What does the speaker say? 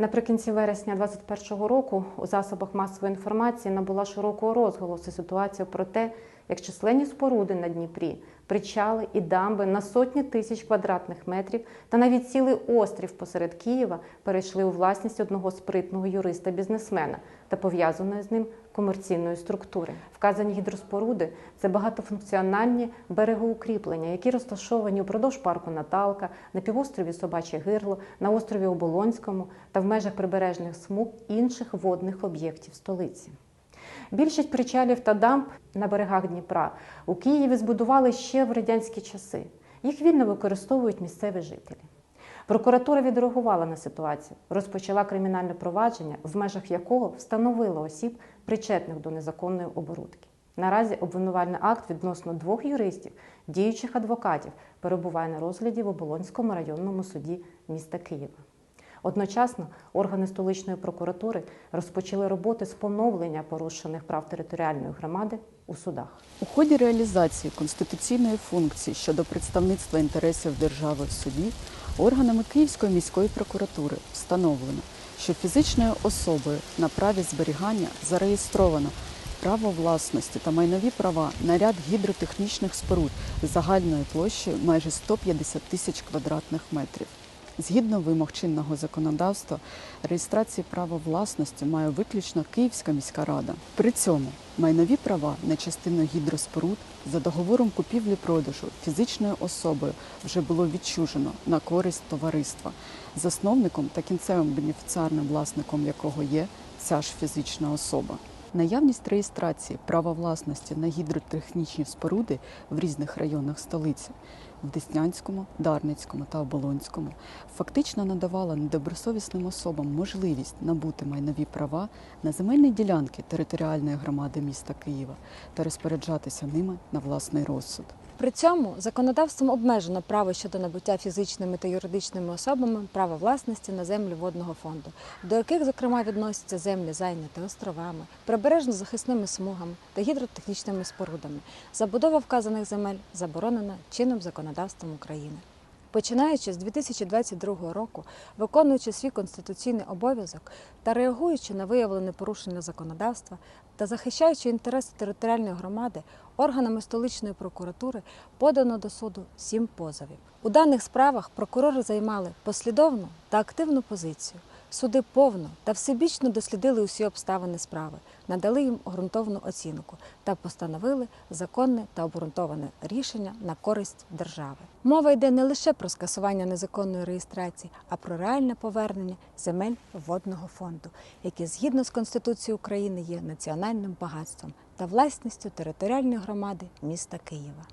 Наприкінці вересня 2021 року у засобах масової інформації набула широкого розголосу ситуація про те, як численні споруди на Дніпрі, причали і дамби на сотні тисяч квадратних метрів та навіть цілий острів посеред Києва перейшли у власність одного спритного юриста-бізнесмена та пов'язаної з ним комерційної структури. Вказані гідроспоруди це багатофункціональні берегоукріплення, які розташовані упродовж парку Наталка, на півострові Собаче Гирло, на острові Оболонському та в межах прибережних смуг інших водних об'єктів столиці. Більшість причалів та дамб на берегах Дніпра у Києві збудували ще в радянські часи. Їх вільно використовують місцеві жителі. Прокуратура відреагувала на ситуацію, розпочала кримінальне провадження, в межах якого встановила осіб, причетних до незаконної оборудки. Наразі обвинувальний акт відносно двох юристів, діючих адвокатів, перебуває на розгляді в Оболонському районному суді міста Києва. Одночасно органи столичної прокуратури розпочали роботи з поновлення порушених прав територіальної громади у судах. У ході реалізації конституційної функції щодо представництва інтересів держави в суді органами Київської міської прокуратури встановлено, що фізичною особою на праві зберігання зареєстровано право власності та майнові права на ряд гідротехнічних споруд загальною площею майже 150 тисяч квадратних метрів. Згідно вимог чинного законодавства, реєстрації права власності має виключно Київська міська рада. При цьому майнові права на частину гідроспоруд за договором купівлі-продажу фізичною особою вже було відчужено на користь товариства, засновником та кінцевим бенефіціарним власником якого є ця ж фізична особа. Наявність реєстрації права власності на гідротехнічні споруди в різних районах столиці в Деснянському, Дарницькому та Оболонському фактично надавала недобросовісним особам можливість набути майнові права на земельні ділянки територіальної громади міста Києва та розпоряджатися ними на власний розсуд. При цьому законодавством обмежено право щодо набуття фізичними та юридичними особами права власності на землі водного фонду, до яких, зокрема, відносяться землі зайняті островами, прибережно-захисними смугами та гідротехнічними спорудами. Забудова вказаних земель заборонена чинним законодавством України. Починаючи з 2022 року, виконуючи свій конституційний обов'язок та реагуючи на виявлене порушення законодавства та захищаючи інтереси територіальної громади, органами столичної прокуратури подано до суду сім позовів. У даних справах прокурори займали послідовну та активну позицію. Суди повно та всебічно дослідили усі обставини справи, надали їм ґрунтовну оцінку та постановили законне та обґрунтоване рішення на користь держави. Мова йде не лише про скасування незаконної реєстрації, а про реальне повернення земель водного фонду, які згідно з Конституцією України є національним багатством та власністю територіальної громади міста Києва.